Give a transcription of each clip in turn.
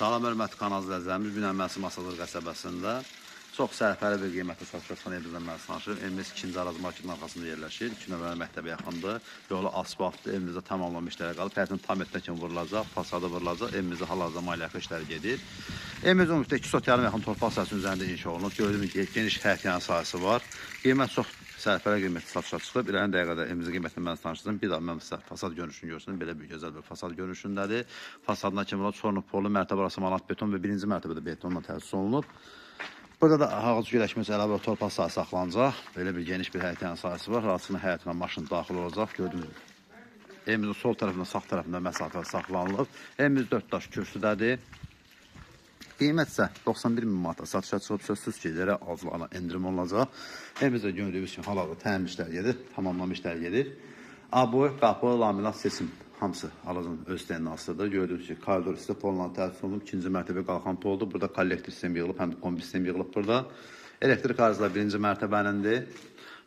Salam hörmətli kanal izləyicilərimiz, Günən Məsim Asadır qəsəbəsində çox sərfəli bir qiymətə satışan evimizdən mən sanışır. Evimiz 2-ci Araz marketin arxasında yerləşir. 2 nömrəli məktəbə yaxındır. Yolu asfaltdır. Evimizdə tamamlanmış işlərə qalıb. Həyətin tam etdə kimi vurulacaq, fasadı vurulacaq. Evimizdə hal-hazırda maliyyəfi işləri gedir. Evimiz ümumiyyətlə 2 sot yarım yaxın torpaq sahəsinin üzərində inşa olunub. Gördüyünüz geniş həyət yanı sahəsi var. Qiymət çox sərfəli qiymətli satışa çıxıb. İlən dəqiqədə evimizin qiymətini mən tanışdırdım. Bir daha mən sizə fasad görünüşünü görsün. Belə bir gözəl bir fasad görünüşündədir. Fasadına kimi çorlu polu mərtəbə arası manat beton və birinci mərtəbədə betonla təsis olunub. Burada da ağac güləşməsi əlavə torpaq sahəsi saxlanacaq. Belə bir geniş bir həyət yanı sahəsi var. Rahatsızlığına həyətinə maşın daxil olacaq. Gördüyünüz. Evimizin sol tərəfində, sağ tərəfində məsafə saxlanılıb. Evimiz 4 daş kürsüdədir. Qiymət isə 91 min manata satışa çıxıb sözsüz ki, yerə azlarına endirim olunacaq. Evimizdə gördüyünüz kimi hal-hazırda təmin işlər gedir, tamamlanmış işlər gedir. Abo, qapı, laminat, seçim hamısı alacın öz təyinatlıdır. Gördüyünüz kimi koridor sistem polundan təsis olunub, ikinci mərtəbə qalxan poldur. Burada kollektor sistem yığılıb, həm də kombi sistem yığılıb burada. Elektrik arızlar birinci mərtəbənindir.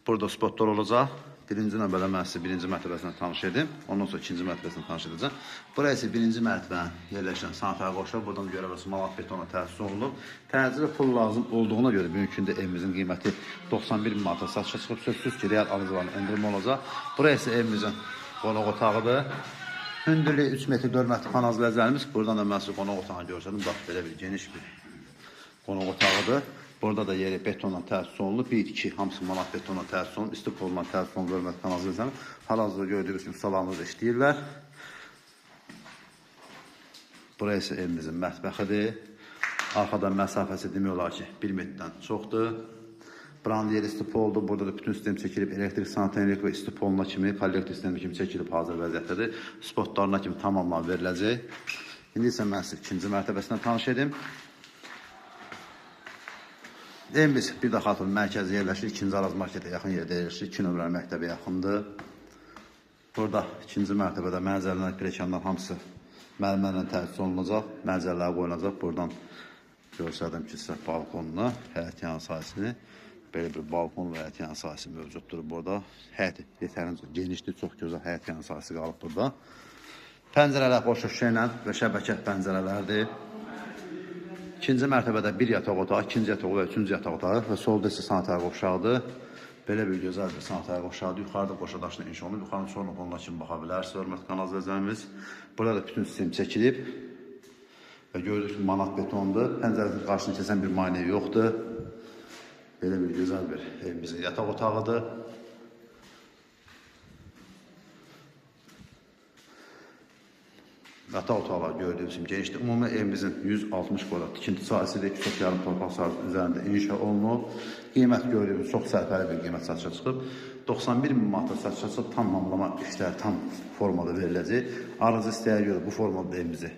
Burada spotlar olacaq. Birinci növbədə mən sizə birinci mərtəbəsini tanış edim. Ondan sonra ikinci mərtəbəsini tanış edəcəm. Buraya isə birinci mərtəbənin yerləşən sanitär qoşulur. Buradan görə bilirsən malat betona təsis olunub. Təcili pul lazım olduğuna görə bugünkü gündə evimizin qiyməti 91 min manata satışa çıxıb. Sözsüz ki, real alıcıların endirim olacaq. Buraya isə evimizin qonaq otağıdır. Hündürlüyü 3 metr 4 metr xanaz ləzərimiz. Buradan da mən sizə qonaq otağını görsədim. Bax belə bir geniş bir qonaq otağıdır. Burada da yeri betonla təsis olunub. 1 2 hamısı manat betonla təsis olunub. İsti polla təsis olunub hörmətli kanal izləyicilər. Hal-hazırda gördüyünüz kimi salonumuzda işləyirlər. Burası isə evimizin mətbəxidir. Arxadan məsafəsi demək olar ki, 1 metrdən çoxdur. Brand yeri isti poldur. Burada da bütün sistem çəkilib. Elektrik, sanitariya və isti poluna kimi, kollektor sistemi kimi çəkilib hazır vəziyyətdədir. Spotlarına kimi tamamlan veriləcək. İndi isə mən sizə ikinci mərtəbəsindən tanış edim. Evimiz bir də xatırın mərkəzi yerləşir. İkinci Araz marketə yaxın yerdə yerləşir. 2 nömrəli məktəbə yaxındır. Burada ikinci mərtəbədə mənzərələr, pilləkənlər hamısı mərmərlə təsis olunacaq. Mənzərələr qoyulacaq. Buradan göstərdim ki, sizə balkonuna, həyət yanı sahəsini. Belə bir balkon və həyət yanı sahəsi mövcuddur burada. Həyət yetərincə genişdir, çox gözəl həyət yanı sahəsi qalıb burada. Pəncərələr boş şüşə və şəbəkə pəncərələrdir. İkinci mərtəbədə bir yataq otağı, ikinci yataq və üçüncü yataq otağı və solda isə sanitar qovşağıdır. Belə bir gözəl bir sanitar qovşağıdır. Yuxarıda qoşa daşla inşa olunub. Yuxarının sonra qoluna kimi baxa bilərsiniz, hörmətli kanal izləyicilərimiz. Burada da bütün sistem çəkilib və gördüyünüz kimi manat betondur. Pəncərənin qarşısını kəsən bir maneə yoxdur. Belə bir gözəl bir evimizin yataq otağıdır. Yataq otaqlar gördüyünüz kimi genişdir. Ümumi evimizin 160 kvadrat tikinti sahəsidir. 2 çox yarım torpaq sahəsi üzərində inşa olunub. Qiymət gördüyünüz çox sərfəli bir qiymət satışa çıxıb. 91 min manata satışa çıxıb tamamlama işləri tam formada veriləcək. Arız istəyə görə bu formada evimizi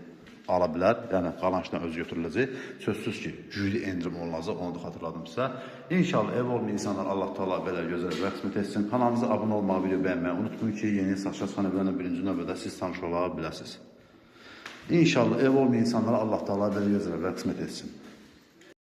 ala bilər. Yəni qalanışdan öz götürüləcək. Sözsüz ki, güclü endirim olunacaq. Onu da xatırladım sizə. İnşallah ev olmayan insanlar Allah Taala belə gözəl və qismət etsin. Kanalımıza abunə olmağı, video bəyənməyi unutmayın ki, yeni satışa çıxan evlərlə birinci növbədə siz tanış ola biləsiniz. İnşallah ev olmayan insanlara Allah Taala belə gözəl və qismət etsin.